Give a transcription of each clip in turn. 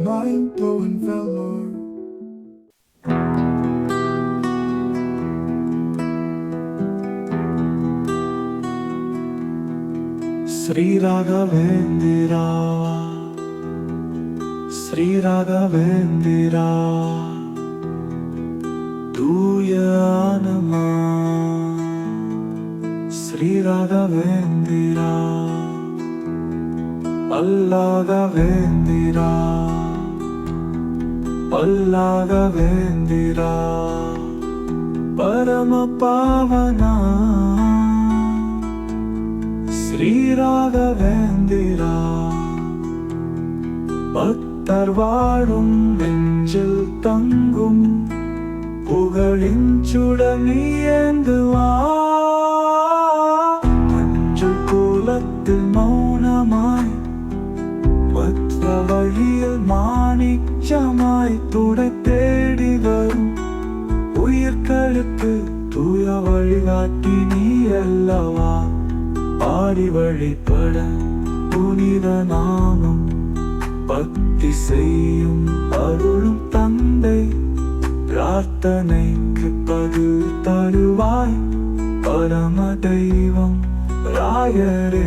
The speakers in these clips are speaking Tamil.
Mind blowing velour. Sri Raghavendra Sri Raghavendra Sri Raghavendra பல்லாகவேந்திரா பல்லாகவேந்திரா பரம பாவனா ஸ்ரீராகவேந்திரா பக்தர் வாழும் நெஞ்சில் தங்கும் புகழின் சுடனியங்குவார் கோலத்தில் மௌனமாய் பற்ற வழியில் மாணிச்சமாய் துடை தேடி வரும் உயிர்களுக்கு தூய வழிகாட்டி நீ அல்லவா? பாடி வழிபட புனித நாமம் பக்தி செய்யும் அருளும் தந்தை. பிரார்த்தனைக்கு பதில் தருவாய் பரம தெய்வம் ராயரே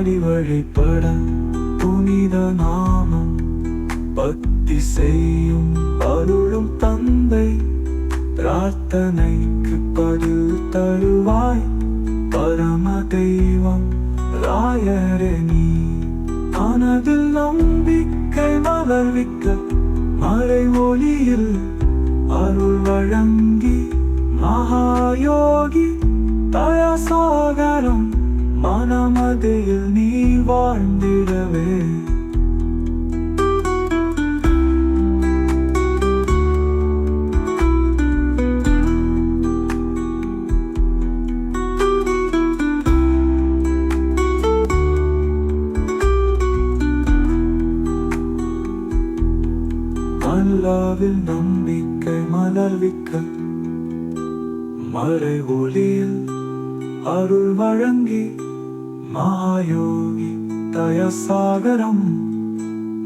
பாடி வழிபட புனித நாமம் பக்தி செய்யும் அருளும் தந்தை பிரார்த்தனைக்கு பதில் தருவாய். பரம தெய்வம் ராயரே நீ. மனதில் நம்பிக்கை மலர்விக்க மறை ஒளியில் அருள் வழங்கி மகாயோகி தயசாகரம் மனமதியில் நீ வாழ்ந்திடவே. அல்லாவில் நம்பிக்கை மலர்விக்க மறை ஒளியில் அருள் வழங்கி மாயோகி தயசாகரம்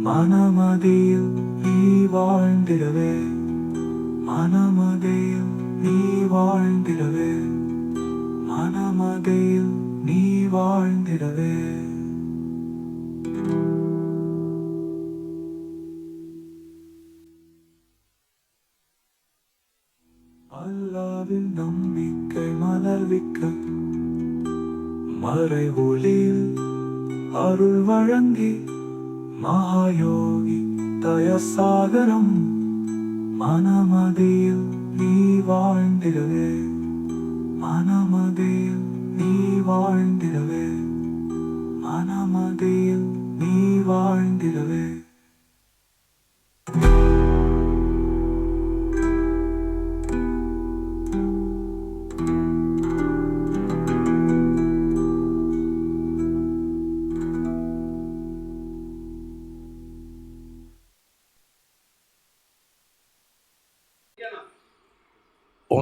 மனமதியில் நீ வாழ்ந்திடவே மனமதியில் நீ வாழ்ந்திடவே மனமதியில் நீ வாழ்ந்திடவே அல்லாவில் நம்பிக்கை மலர்விக்க மறை ஒளியில் அருள் வழங்கி மகாயோகி தயசாகரம் மனமதியில் நீ வாழ்ந்திடவே மனமதியில் நீ வாழ்ந்திடவே மனமதியில்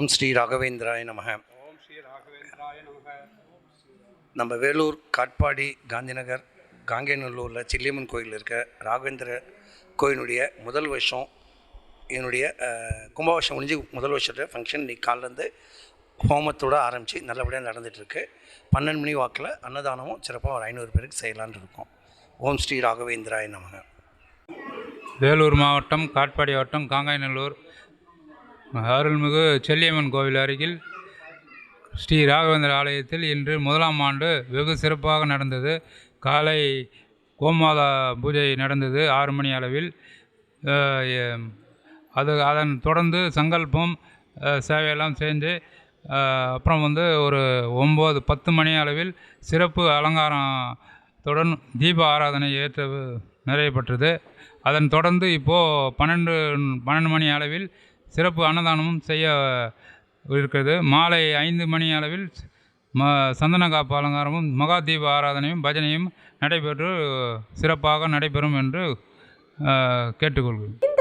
ஓம் ஸ்ரீ ராகவேந்திராய நமக. ஓம் ஸ்ரீ ராகவேந்திராய நமக. நம்ம வேலூர் காட்பாடி காந்திநகர் காங்கேநல்லூரில் சில்லியம்மன் கோயில் இருக்க ராகவேந்திர கோயிலுடைய முதல் வருஷம் என்னுடைய கும்பாபிஷேகம் முடிஞ்சு முதல் வருஷத்து ஃபங்க்ஷன் இன்னைக்கு காலிலேருந்து ஹோமத்தோடு ஆரம்பித்து நல்லபடியாக நடந்துகிட்ருக்கு பன்னெண்டு மணி வாக்கில் அன்னதானமும் சிறப்பாக ஒரு ஐநூறு பேருக்கு செய்யலான்னு இருக்கோம். ஓம் ஸ்ரீ ராகவேந்திராய நமக. வேலூர் மாவட்டம் காட்பாடி வட்டம் காங்காய்நல்லூர் அருள்மிகு செல்லியம்மன் கோவில் அருகில் ஸ்ரீ ராகவேந்திர ஆலயத்தில் இன்று முதலாம் ஆண்டு வெகு சிறப்பாக நடந்தது. காலை கோமாதா பூஜை நடந்தது ஆறு மணி அளவில். அது அதன் தொடர்ந்து சங்கல்பம் சேவையெல்லாம் செஞ்சு அப்புறம் வந்து ஒரு ஒம்பது பத்து மணி அளவில் சிறப்பு அலங்காரத்துடன் தீப ஆராதனை ஏற்ற நிறைவேற்றது அதன் தொடர்ந்து இப்போது பன்னெண்டு பன்னெண்டு மணி அளவில் சிறப்பு அன்னதானமும் செய்ய இருக்கிறது. மாலை ஐந்து மணி அளவில் ம சந்தன காப்பு அலங்காரமும் மகா தீப ஆராதனையும் பஜனையும் நடைபெற்று சிறப்பாக நடைபெறும் என்று கேட்டுக்கொள்கிறேன்.